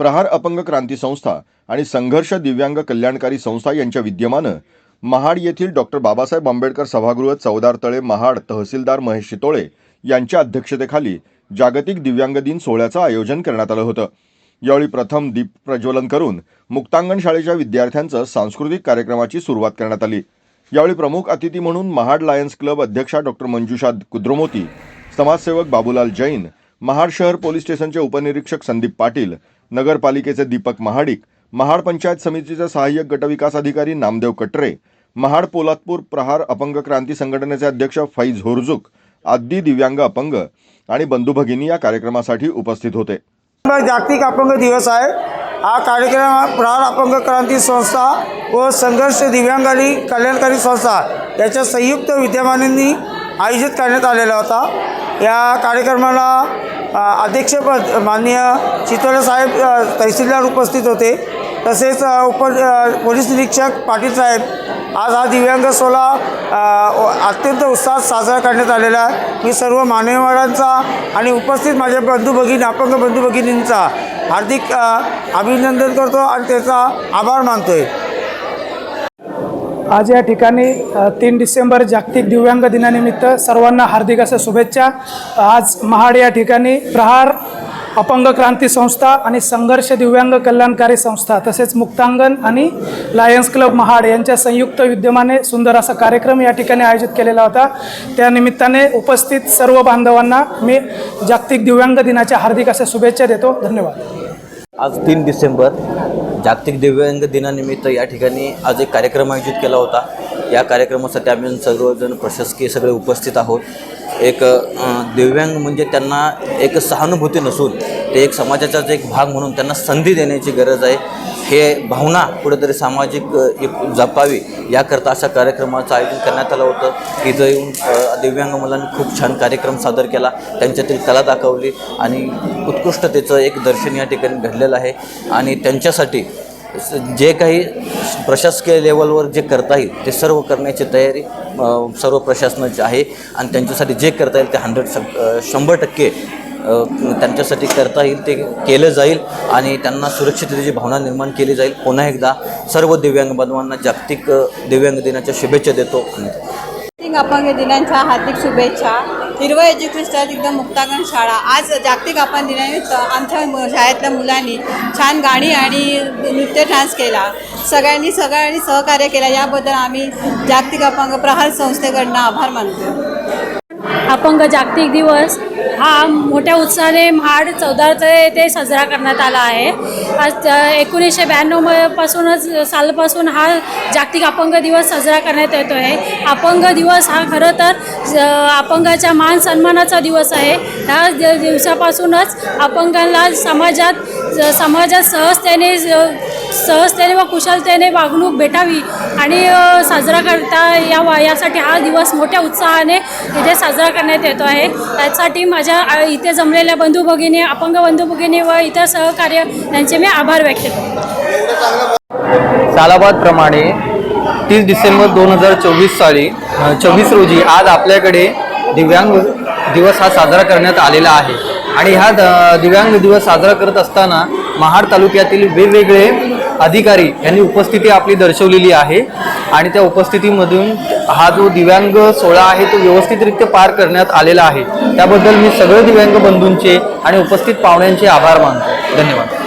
प्रहार अपंग क्रांती संस्था आणि संघर्ष दिव्यांग कल्याणकारी संस्था यांच्या विद्यमानं महाड येथील डॉक्टर बाबासाहेब आंबेडकर सभागृह चौदार तळे महाड तहसीलदार महेश शितोळे यांच्या अध्यक्षतेखाली जागतिक दिव्यांग दिन सोहळ्याचं आयोजन करण्यात आलं होतं. यावेळी प्रथम दीप प्रज्वलन करून मुक्तांगण शाळेच्या विद्यार्थ्यांचं सांस्कृतिक कार्यक्रमाची सुरुवात करण्यात आली. यावेळी प्रमुख अतिथी म्हणून महाड लायन्स क्लब अध्यक्षा डॉक्टर मंजुषा कुद्रमोती समाजसेवक बाबूलाल जैन महाड शहर पोलीस स्टेशनचे उपनिरीक्षक संदीप पाटील नगरपालिकेचे दीपक महाडिक महाड पंचायत समितीचे सहाय्यक गटविकास अधिकारी नामदेव कटरे महाड पोलादपूर प्रहार अपंग क्रांती संघटनेचे अध्यक्ष फैज होरजुक आदी दिव्यांग अपंग आणि बंधुभगिनी या कार्यक्रमासाठी उपस्थित होते. जागतिक अपंग दिवस आहे. हा कार्यक्रम प्रहार अपंग क्रांती संस्था व संघर्ष दिव्यांगारी कल्याणकारी संस्था याच्या संयुक्त विद्यमानांनी आयोजित करण्यात आलेला होता. या कार्यक्रमाला अध्यक्षपद माननीय चितोळे साहेब तहसीलदार उपस्थित होते. तसेच उप पोलीस निरीक्षक पाटील साहेब. आज हा दिव्यांग सोहळा अत्यंत उत्साहात साजरा करण्यात आलेला आहे. मी सर्व मान्यवरांचा आणि उपस्थित माझ्या बंधू भगिनी अपंग बंधू भगिनींचा हार्दिक अभिनंदन करतो आणि त्याचा आभार मानतो आहे आज या ठिकाणी तीन डिसेंबर जागतिक दिव्यांग दिनानिमित्त सर्वांना हार्दिक अशा शुभेच्छा. आज महाड या ठिकाणी प्रहार अपंग क्रांती संस्था आणि संघर्ष दिव्यांग कल्याणकारी संस्था तसेच मुक्तांगण आणि लायन्स क्लब महाड यांच्या संयुक्त विद्यमाने सुंदर असा कार्यक्रम या ठिकाणी आयोजित केलेला होता. त्या निमित्ताने उपस्थित सर्व बांधवांना मी जागतिक दिव्यांग दिनाच्या हार्दिक अशा शुभेच्छा देतो. धन्यवाद. आज तीन डिसेंबर जागतिक दिव्यांग दिनानिमित्त या ठिकाणी आज एक कार्यक्रम आयोजित केला होता. या कार्यक्रमासाठी आम्ही सर्वजण प्रशासकीय सगळे उपस्थित आहोत. एक दिव्यांग म्हणजे त्यांना एक सहानुभूती नसून ते एक समाजाचाच एक भाग म्हणून त्यांना संधी देण्याची गरज आहे. हे भावना कुठेतरी सामाजिक जपावी याकरता अशा कार्यक्रमाचं आयोजन करण्यात आलं होतं. इथं येऊन दिव्यांग मुलांनी खूप छान कार्यक्रम सादर केला. त्यांच्यातील कला दाखवली आणि उत्कृष्टतेचं एक दर्शन या ठिकाणी घडलेलं आहे. आणि त्यांच्यासाठी जे काही प्रशासकीय लेवलवर जे करता येईल ते सर्व करण्याची तयारी सर्व प्रशासनाची आहे आणि त्यांच्यासाठी जे करता येईल ते हंड्रेड शंभर टक्के त्यांच्यासाठी करता येईल ते केलं जाईल आणि त्यांना सुरक्षिततेची भावना निर्माण केली जाईल. पुन्हा एकदा सर्व दिव्यांग बांधवांना जागतिक दिव्यांग दिनाच्या शुभेच्छा देतो. अपंग दिनांच्या हार्दिक शुभेच्छा. हिरवं एज्युकेशन एकदम मुक्तागण शाळा. आज जागतिक अपंग दिनानिमित्त आमच्या शाळेतल्या मुलांनी छान गाणी आणि नृत्य डान्स केला. सगळ्यांनी सगळ्यांनी सहकार्य केलं. याबद्दल आम्ही जागतिक अपंग प्रहार संस्थेकडनं आभार मानतो. अपंग जागतिक दिवस हा मोठ्या उत्साहाने महाड चौदा येथे साजरा करण्यात आला आहे. आज एकोणीसशे ब्याण्णव पासूनच सालपासून हा जागतिक अपंग दिवस साजरा करण्यात येतो आहे अपंग दिवस हा खरं तर ज- अपंगाच्या मान सन्मानाचा दिवस आहे. ह्या दिवसापासूनच अपंगांना समाजात समाजात सहजतेने सहजतेने व कुशलतेने वागणूक भेटावी आणि साजरा करता यावा यासाठी हा दिवस मोठ्या उत्साहाने इथे साजरा करण्यात येतो आहे. त्यासाठी माझ्या इथे जमलेल्या बंधू भगिनी अपंग बंधू भगिनी व इतर सहकार्य यांचे मी आभार व्यक्त करतो. सालाबादप्रमाणे तीस डिसेंबर दोन हजार चोवीस साली चोवीस रोजी आज आपल्याकडे दिव्यांग दिवस हा साजरा करण्यात आलेला आहे. आणि हा द- दिव्यांग दिवस साजरा करत असताना महाड तालुक्यातील वेगवेगळे अधिकारी यांनी उपस्थिती आपली दर्शवलेली आहे. आणि त्या उपस्थितीमधून हा जो दिव्यांग सोहळा आहे तो व्यवस्थितरित्या पार करण्यात आलेला आहे. त्याबद्दल मी सगळे दिव्यांग बंधूंचे आणि उपस्थित पाहुण्यांचे आभार मानतो. धन्यवाद.